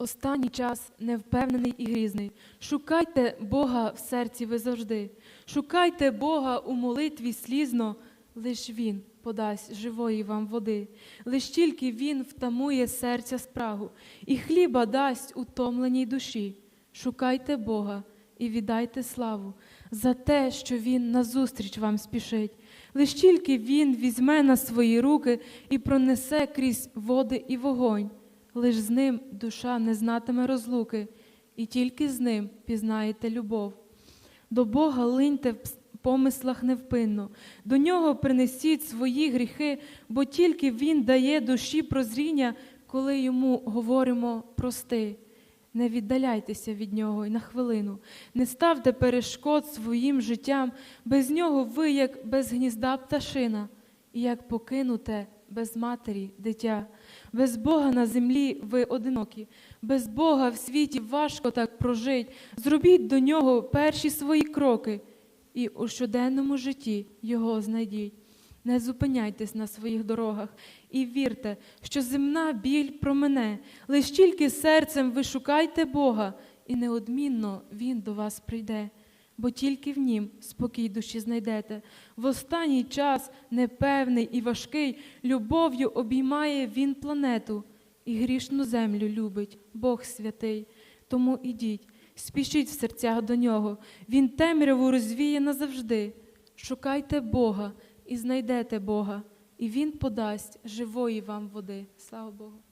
Останній час невпевнений і грізний. Шукайте Бога в серці ви завжди. Шукайте Бога у молитві слізно, лиш Він подасть живої вам води. Лиш тільки Він втамує серця спрагу, і хліба дасть утомленій душі. Шукайте Бога і віддайте славу за те, що Він назустріч вам спішить. Лиш тільки Він візьме на свої руки і пронесе крізь води і вогонь. Лиш з ним душа не знатиме розлуки, і тільки з ним пізнаєте любов. До Бога линьте в помислах невпинно, до нього принесіть свої гріхи, бо тільки Він дає душі прозріння, коли йому говоримо прости. Не віддаляйтеся від нього й на хвилину, не ставте перешкод своїм життям, без нього ви, як без гнізда пташина, і як покинуте без матері дитя. Без Бога на землі ви одинокі, без Бога в світі важко так прожить. Зробіть до нього перші свої кроки, і у щоденному житті його знайдіть. Не зупиняйтесь на своїх дорогах і вірте, що земна біль промене, лиш тільки серцем ви шукайте Бога, і неодмінно Він до вас прийде, бо тільки в Нім спокій душі знайдете. В останній час, непевний і важкий, любов'ю обіймає Він планету, і грішну землю любить Бог святий. Тому ідіть, спішіть в серцях до нього, Він темряву розвіє назавжди. Шукайте Бога і знайдете Бога, і Він подасть живої вам води. Слава Богу.